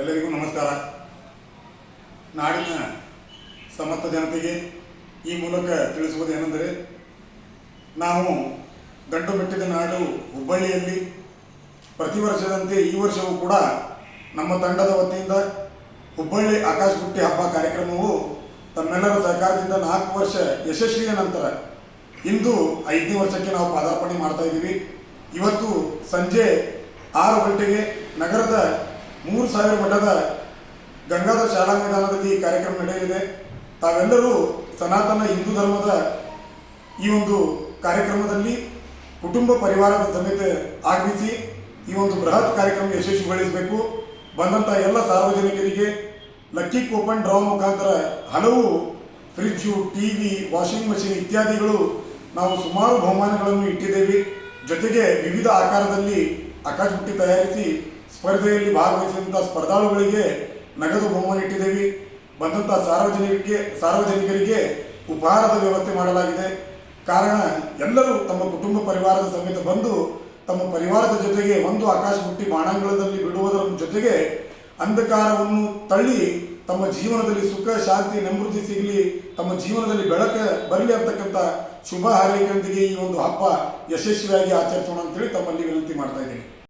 ಎಲ್ಲರಿಗೂ ನಮಸ್ಕಾರ. ನಾಡಿನ ಸಮಸ್ತ ಜನತೆಗೆ ಈ ಮೂಲಕ ತಿಳಿಸುವುದೇನೆಂದರೆ ನಾವು ಗಂಟು ಬೆಟ್ಟದ ನಾಡು ಹುಬ್ಬಳ್ಳಿಯಲ್ಲಿ ಪ್ರತಿ ವರ್ಷದಂತೆ ಈ ವರ್ಷವೂ ಕೂಡ ನಮ್ಮ ತಂಡದ ವತಿಯಿಂದ ಹುಬ್ಬಳ್ಳಿ ಆಕಾಶ ಬುಟ್ಟಿ ಹಬ್ಬ ಕಾರ್ಯಕ್ರಮವು ತಮ್ಮೆಲ್ಲರ ಸಹಕಾರದಿಂದ ನಾಲ್ಕು ವರ್ಷ ಯಶಸ್ವಿಯ ನಂತರ ಇಂದು ಐದನೇ ವರ್ಷಕ್ಕೆ ನಾವು ಪಾದಾರ್ಪಣೆ ಮಾಡ್ತಾ ಇದ್ದೀವಿ. ಇವತ್ತು ಸಂಜೆ ಆರು ಗಂಟೆಗೆ ನಗರದ ಮೂರು ಸಾವಿರ ಮಠದ ಗಂಗಾಧರ ಶಾಲಾ ಮೈದಾನದಲ್ಲಿ ಕಾರ್ಯಕ್ರಮ ನಡೆಯಲಿದೆ. ತಾವೆಲ್ಲರೂ ಸನಾತನ ಹಿಂದೂ ಧರ್ಮದ ಈ ಒಂದು ಕಾರ್ಯಕ್ರಮದಲ್ಲಿ ಕುಟುಂಬ ಪರಿವಾರದ ಸಮೇತ ಆಗಮಿಸಿ ಈ ಒಂದು ಬೃಹತ್ ಕಾರ್ಯಕ್ರಮ ಯಶಸ್ವಿಗೊಳಿಸಬೇಕು. ಬಂದಂಥ ಎಲ್ಲ ಸಾರ್ವಜನಿಕರಿಗೆ ಲಕ್ಕಿ ಕೂಪನ್ ಡ್ರಾ ಮುಖಾಂತರ ಹಲವು ಫ್ರಿಜ್ಜು ಟಿವಿ, ವಾಷಿಂಗ್ ಮಷಿನ್ ಇತ್ಯಾದಿಗಳು ನಾವು ಸುಮಾರು ಬಹುಮಾನಗಳನ್ನು ಇಟ್ಟಿದ್ದೇವೆ. ಜೊತೆಗೆ ವಿವಿಧ ಆಕಾರದಲ್ಲಿ ಬುಟ್ಟಿ ತಯಾರಿಸಿ ಸ್ಪರ್ಧೆಯಲ್ಲಿ ಭಾಗವಹಿಸಿದಂಥ ಸ್ಪರ್ಧಾಳುಗಳಿಗೆ ನಗದು ಬಹುಮಾನ ಇಟ್ಟಿದ್ದೇವೆ. ಬಂದಂಥ ಸಾರ್ವಜನಿಕರಿಗೆ ಸಾರ್ವಜನಿಕರಿಗೆ ಉಪಹಾರದ ವ್ಯವಸ್ಥೆ ಮಾಡಲಾಗಿದೆ. ಕಾರಣ, ಎಲ್ಲರೂ ತಮ್ಮ ಕುಟುಂಬ ಪರಿವಾರದ ಸಮೇತ ಬಂದು ತಮ್ಮ ಪರಿವಾರದ ಜೊತೆಗೆ ಒಂದು ಆಕಾಶ ಬುಟ್ಟಿ ಬಾಣಾಂಗಳದಲ್ಲಿ ಬಿಡುವುದರ ಜೊತೆಗೆ ಅಂಧಕಾರವನ್ನು ತಳ್ಳಿ ತಮ್ಮ ಜೀವನದಲ್ಲಿ ಸುಖ, ಶಾಂತಿ, ನೆಮ್ಮದಿ ಸಿಗಲಿ, ತಮ್ಮ ಜೀವನದಲ್ಲಿ ಬೆಳಕ ಬರಲಿ ಅಂತಕ್ಕಂಥ ಶುಭ ಹಾರೈಕೆಯೊಂದಿಗೆ ಈ ಒಂದು ಹಬ್ಬ ಯಶಸ್ವಿಯಾಗಿ ಆಚರಿಸೋಣ ಅಂತೇಳಿ ತಮ್ಮಲ್ಲಿ ವಿನಂತಿ ಮಾಡ್ತಾ ಇದ್ದೀನಿ.